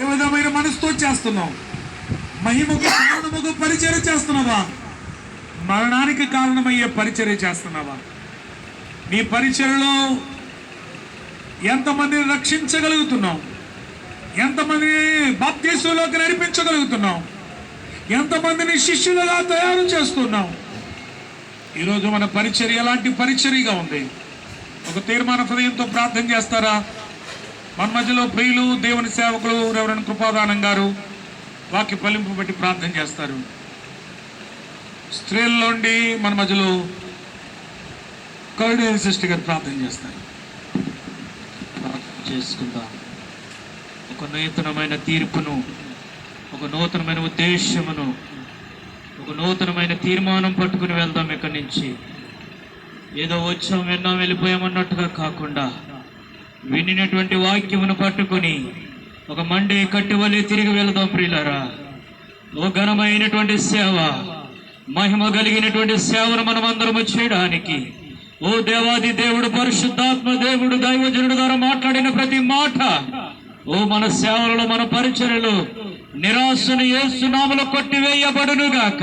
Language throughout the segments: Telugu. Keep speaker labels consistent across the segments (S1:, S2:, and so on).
S1: ఏ విధమైన మనసుతో చేస్తున్నావు? మహిమకు కారణముకు పరిచర్య చేస్తున్నావా? మరణానికి కారణమయ్యే పరిచర్య చేస్తున్నావా? నీ పరిచర్యలో ఎంతమందిని రక్షించగలుగుతున్నావు? ఎంతమందిని బాప్తీసులోకి నడిపించగలుగుతున్నావు? ఎంతమందిని శిష్యులుగా తయారు చేస్తున్నావు? ఈరోజు మన పరిచర్య ఎలాంటి పరిచర్యగా ఉంది? ఒక తీర్మాన హృదయంతో ప్రార్థన చేస్తారా? మన మధ్యలో ప్రియులు దేవుని సేవకులు రెవరెండ్ కృపాదానం గారు వాక్య పలింపు పెట్టి ప్రార్థన చేస్తారు. స్త్రీల్లోండి మన మధ్యలో కరుణేరి సృష్టి గారు ప్రార్థన చేస్తారు.
S2: ప్రార్థన చేసుకుందాం. ఒక నూతనమైన తీర్పును ఒక నూతనమైన ఉద్దేశమును ఒక నూతనమైన తీర్మానం పట్టుకుని వెళ్దాం ఇక్కడి నుంచి. ఏదో వచ్చాం విన్నాం వెళ్ళిపోయామన్నట్టుగా కాకుండా వినినటువంటి వాక్యమును పట్టుకుని ఒక మండే కట్టువలే తిరిగి వెళదాం ప్రియులారా. ఓ ఘనమైనటువంటి సేవ మహిమ కలిగినటువంటి సేవను మనమందరము చేయడానికి. ఓ దేవాది దేవుడు పరిశుద్ధాత్మ దేవుడు దైవజనుడు ద్వారా మాట్లాడిన ప్రతి మాట. ఓ మన సేవలలో మన పరిచర్యలు నిరాశను ఏసునామలు కొట్టివేయబడును గాక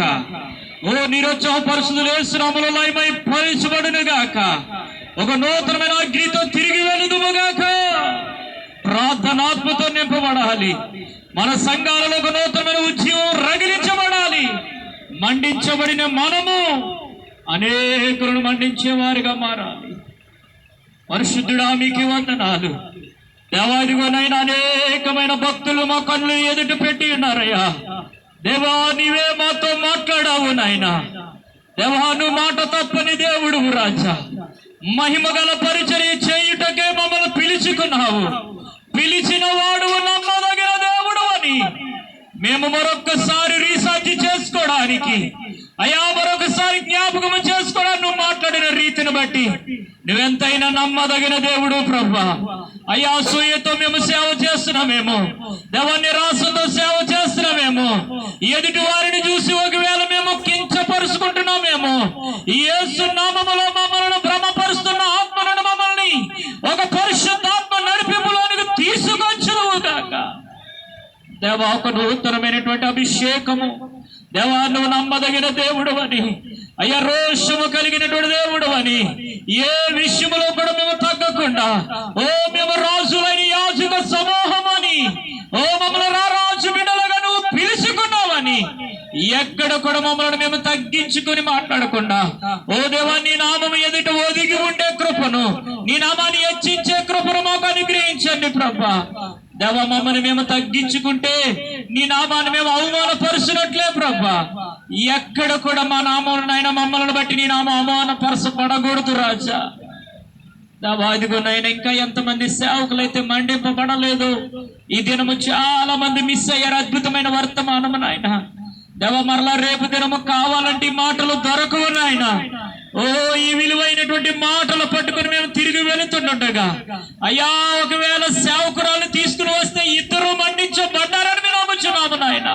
S2: ఓ నిరుత్సాహ పరిస్థితులు ఏసునామలు లయమై ఫలించబడును గాక ఒక నూతనమైన అగ్నితో తిరిగి వెళుదుము గాక ప్రార్థనాత్మతో నింపబడాలి. మన సంఘాలలో ఒక నూతనమైన ఉద్యమం రగిలించబడాలి. మండించబడిన మనము అనేకులను మండించే వారిగా మారాలి. పరిశుద్ధుడా మీకు వందనాలు. దేవాదిగోనైనా అనేకమైన భక్తులు మా కళ్ళు ఎదుట పెట్టి ఉన్నారయ్యా. దేవా నీవే మాతో మాట్లాడావు నాయనా. దేవా నువ్వు మాట తప్పని దేవుడు రాజా. మహిమ గల పరిచర్య చేయుటకే మమ్మల్ని పిలుచుకున్నావు. పిలిచిన వాడు నమ్మదగిన దేవుడు అని. మేము మరొక్కసారి రీసెర్చ్ చేసుకోవడానికి అయా మరొకసారి జ్ఞాపకం చేసుకోవడానికి నువ్వు మాట్లాడిన రీతిని బట్టి. నువ్వెంతైనా నమ్మదగిన దేవుడు ప్రభా. అయ్యా సూయతో మేము సేవ చేస్తున్నామేమో. దేవాన్ని నిరాశతో సేవ చేస్తున్నామేమో. ఎదుటి ఒక పరిశుద్ధాత్మ నడిపింపులోనికి తీసుకొచ్చును గాక. దేవా ఒక నూతనమైనటువంటి అభిషేకము. దేవా నువ్వు నమ్మదగిన దేవుడు అని అయ్యా రోషము కలిగినటువంటి దేవుడు అని ఏ విషయంలో కూడా మేము తగ్గకుండా ఓ మేము రాజులైన యాజక సమూహం అని ఓ మమ్మల్ని రా రాజు బిడ్డలుగా నువ్వు పిలుచుకున్నావని ఎక్కడ కూడా మమ్మల్ని మేము తగ్గించుకొని మాట్లాడకుండా. ఓ దేవా నీ నామం ఎదుట ఒదిగి ఉండే కృపను నీ నామాన్ని హెచ్చించే కృపను మాకు అనుగ్రహించండి ప్రభా. దేవ మమ్మల్ని మేము తగ్గించుకుంటే నీ నామాన్ని మేము అవమానపరుచినట్లే ప్రభా. ఎక్కడ కూడా మా నామం మమ్మల్ని బట్టి నీ నామం అవమానపరచబడకూడదు రాజా. దేవా ఇదిగో నాయన ఇంకా ఎంతమంది సేవకులైతే మండింపబడలేదు. ఈ దినము చాలా మంది మిస్ అయ్యారు. అద్భుతమైన వర్తమానము నాయన. దేవ మరలా రేపు దినము కావాలంటే ఈ మాటలు దొరకవు నాయన. ఓ ఈ విలువైనటువంటి మాటలు పట్టుకుని మేము తిరిగి వెళుతుండగా. అయ్యా ఒకవేళ సేవకురాలు తీసుకుని వస్తే ఇద్దరు మండించబడ్డారని మేము అమ్ముచున్నాము నాయన.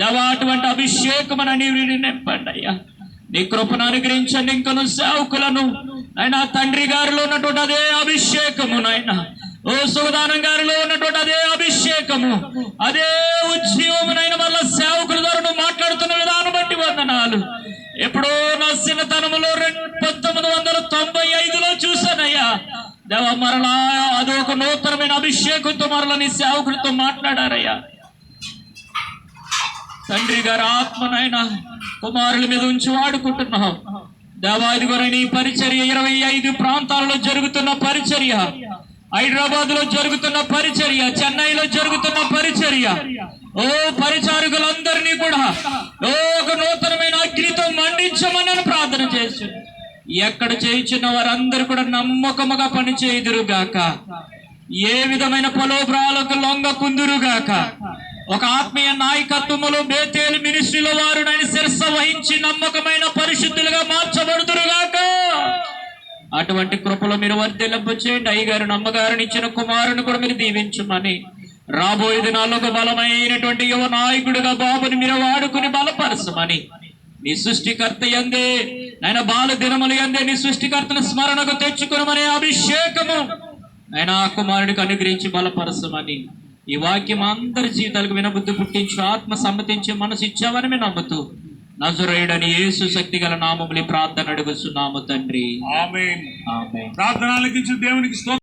S2: దేవా అటువంటి అభిషేకమని నీవిని నింపండి అయ్యా. నీ కృపను అనుగ్రహించండి ఇంకను సేవకులను. ఆయన తండ్రి గారిలో ఉన్నటువంటి అదే అభిషేకము నాయన. ఓ సుగదానం గారిలో ఉన్నటువంటి అదే అభిషేకము. అదే ఉద్యమము నాయన వల్ల సేవకుల ద్వారా నువ్వు మాట్లాడుతున్న విధానం బట్టి వందనాలు ఎప్పుడో నా చిన్నతనములో రెండు పంతొమ్మిది వందల తొంభై ఐదులో చూశానయ్యా. దేవ మరలా అది ఒక నూతనమైన అభిషేకంతో మరల నీ సేవకుడితో మాట్లాడారయ్యా. తండ్రి గారు ఆత్మనైనా కుమారుల మీద ఉంచి వాడుకుంటున్నాం. దేవాది పరిచర్య ఇరవై ఐదు ప్రాంతాలలో జరుగుతున్న పరిచర్య. హైదరాబాద్లో జరుగుతున్న పరిచర్య చెన్నైలో జరుగుతున్న పరిచర్య. ఓ పరిచారకులందరినీ కూడా ఓ ఒక నూతన మండించమని ప్రార్థన చేసి ఎక్కడ చేయించిన వారందరూ కూడా నమ్మకముగా పని చేయుదురుగాక. ఏ విధమైన పొలోబ్రాలకు లొంగ కుందురుగాక ఒక ఆత్మీయ నాయకత్వములో బేతేలు మినిస్ట్రీలో వారు శిరస వహించి నమ్మకమైన పరిశుద్ధులుగా మార్చబడుతురుగాక అటువంటి కృపలో మీరు వర్ధిల్లంప చేయండి. అయ్యగారు నమ్మగారిని ఇచ్చిన కుమారుని కూడా మీరు దీవించమని. రాబోయే దినాల్లో ఒక బలమైనటువంటి యువ నాయకుడిగా బాబుని మీరు వాడుకుని బలపరచమని. నీ సృష్టికర్త ఎందే నాయన బాల దినములు ఎందే నీ సృష్టికర్తను స్మరణకు తెచ్చుకునమనే అభిషేకము ఆయన ఆ కుమారుడికి అనుగ్రహించి బలపరచమని ఈ వాక్యం అందరి జీవితాలకు వినబుద్ధి పుట్టించు ఆత్మ సమ్మతించి మనసు ఇచ్చావని మేము నమ్ముతూ నజరేయుడని యేసు శక్తి గల నామములి ప్రార్థన అడుగుతున్నాము తండ్రి.
S1: ప్రార్థనలకి దేవునికి